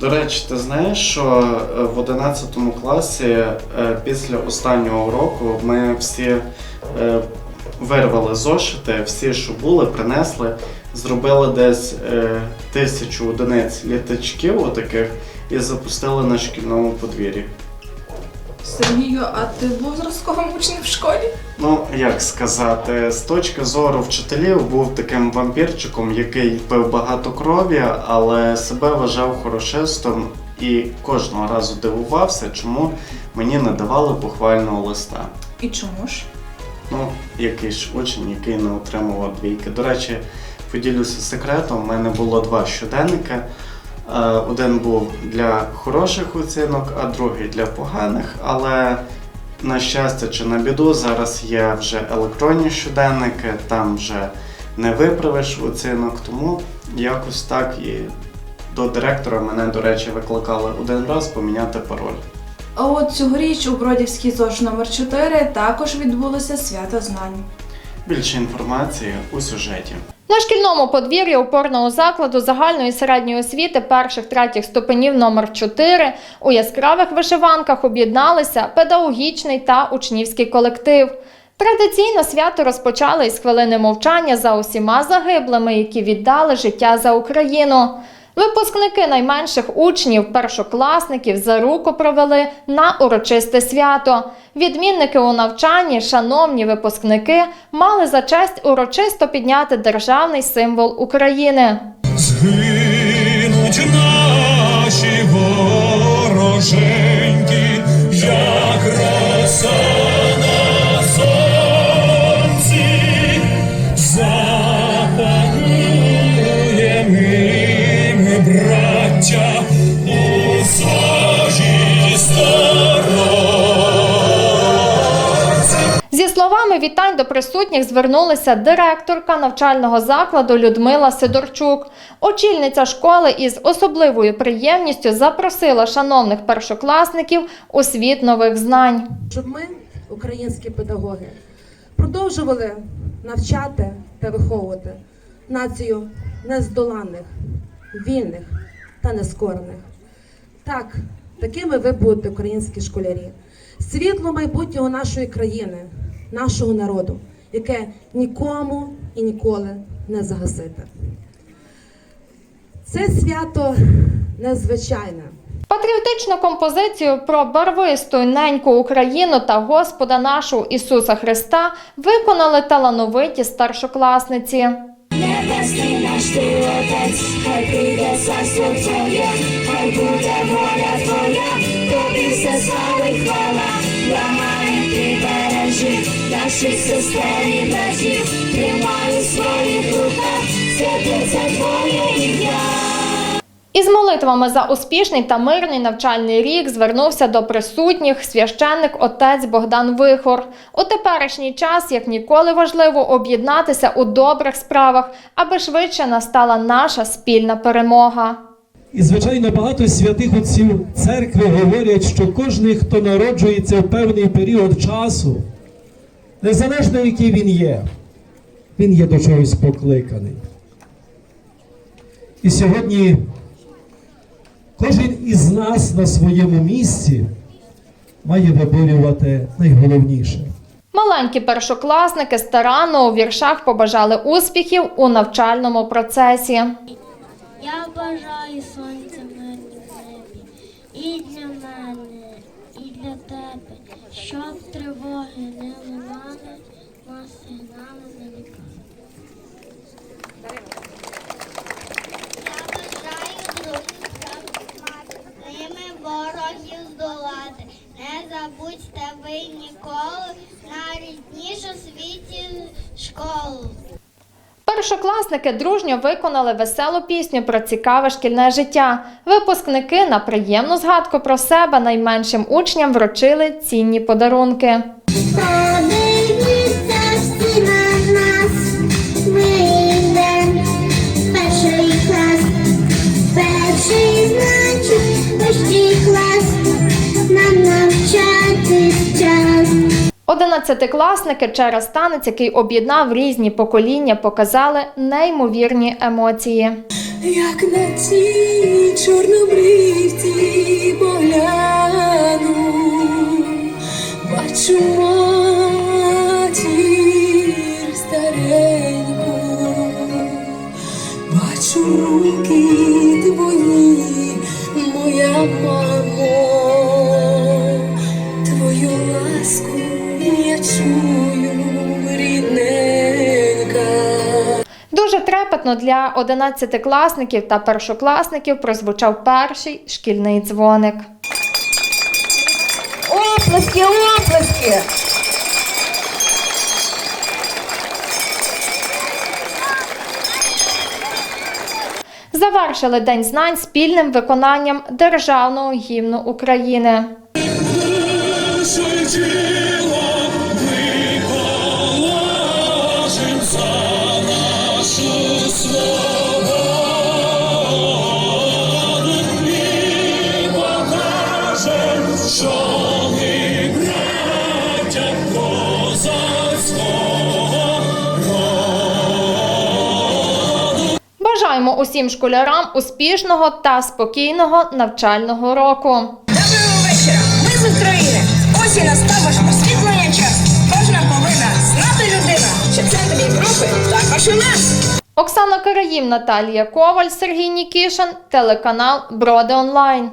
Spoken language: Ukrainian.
До речі, ти знаєш, що е, в 11 класі е, після останнього року ми всі е, вирвали зошити, всі, що були, принесли, зробили десь тисячу одиниць літачків отаких і запустили на шкільному подвір'ї. Сергію, а ти був зразковим учнем в школі? Ну, як сказати, з точки зору вчителів був таким вампірчиком, який пив багато крові, але себе вважав хорошистом і кожного разу дивувався, чому мені не давали похвального листа. І чому ж? Ну, якийсь ж учень, який не отримував двійки. До речі, поділюся секретом. У мене було два щоденники. Е, Один був для хороших оцінок, а другий для поганих. Але на щастя чи на біду, зараз є вже електронні щоденники, там вже не виправиш оцінок, тому якось так і до директора мене, до речі, викликали один раз поміняти пароль. А от цьогоріч у Бродівській ЗОЖ номер 4 також відбулося свято знань. Більше інформації у сюжеті. На шкільному подвір'ї опорного закладу загальної середньої освіти перших третіх ступенів номер 4 у яскравих вишиванках об'єдналися педагогічний та учнівський колектив. Традиційно свято розпочали із хвилини мовчання за усіма загиблими, які віддали життя за Україну. Випускники найменших учнів, першокласників за руку провели на урочисте свято. Відмінники у навчанні, шановні випускники, мали за честь урочисто підняти державний символ України. Згинуть наші вороженьки, як роса словами вітань до присутніх звернулася директорка навчального закладу Людмила Сидорчук. Очільниця школи із особливою приємністю запросила шановних першокласників у світ нових знань. щоб ми, українські педагоги, продовжували навчати та виховувати націю нездоланних, вільних та нескорених. Так, такими ви будете українські школярі. Світло майбутнього нашої країни, нашого народу, яке нікому і ніколи не загасити. Це свято незвичайне. Патріотичну композицію про барвисту неньку Україну та Господа нашого Ісуса Христа виконали талановиті старшокласниці. Небесний наш ти отець, хай прийде царство Твоє, хай буде воля Твоя, тобі все слава й хвала, благає ти бережи, наших сестер і братів, тримай у своїх руках, святиться Твоє ім'я. Із молитвами за успішний та мирний навчальний рік звернувся до присутніх священник отець Богдан Вихор. У теперішній час як ніколи важливо об'єднатися у добрих справах, аби швидше настала наша спільна перемога. І, звичайно, багато святих отців церкви говорять, що кожен, хто народжується в певний період часу, незалежно який він є, він є до чогось покликаний. І сьогодні кожен із нас на своєму місці має виборювати найголовніше. Маленькі першокласники старанно у віршах побажали успіхів у навчальному процесі. Я бажаю сонця мирні в небі і для мене, і для тебе, щоб тривоги не лунали, нас сигнали не лікали. Я бажаю друзів мати, ними ворогів здолати. Не забудьте ви ніколи найріднішу в світі школу. Першокласники дружньо виконали веселу пісню про цікаве шкільне життя. Випускники на приємну згадку про себе найменшим учням вручили цінні подарунки. Одинадцятикласники через танець, який об'єднав різні покоління, показали неймовірні емоції. як на цій чорнобривці погляну, бачу рідненька. Дуже трепетно для одинадцятикласників та першокласників прозвучав перший шкільний дзвоник. Оплески, оплески! Завершили День знань спільним виконанням державного гімну України. Душу Бажаємо усім школярам успішного та спокійного навчального року. Доброго вечора! Ми з України. Ось і настав ваш освітлення час. Кожна повинна знати людина, що це тобі групи також у нас. Оксана Караїм, Наталія Коваль, Сергій Нікішин, телеканал Броди Онлайн.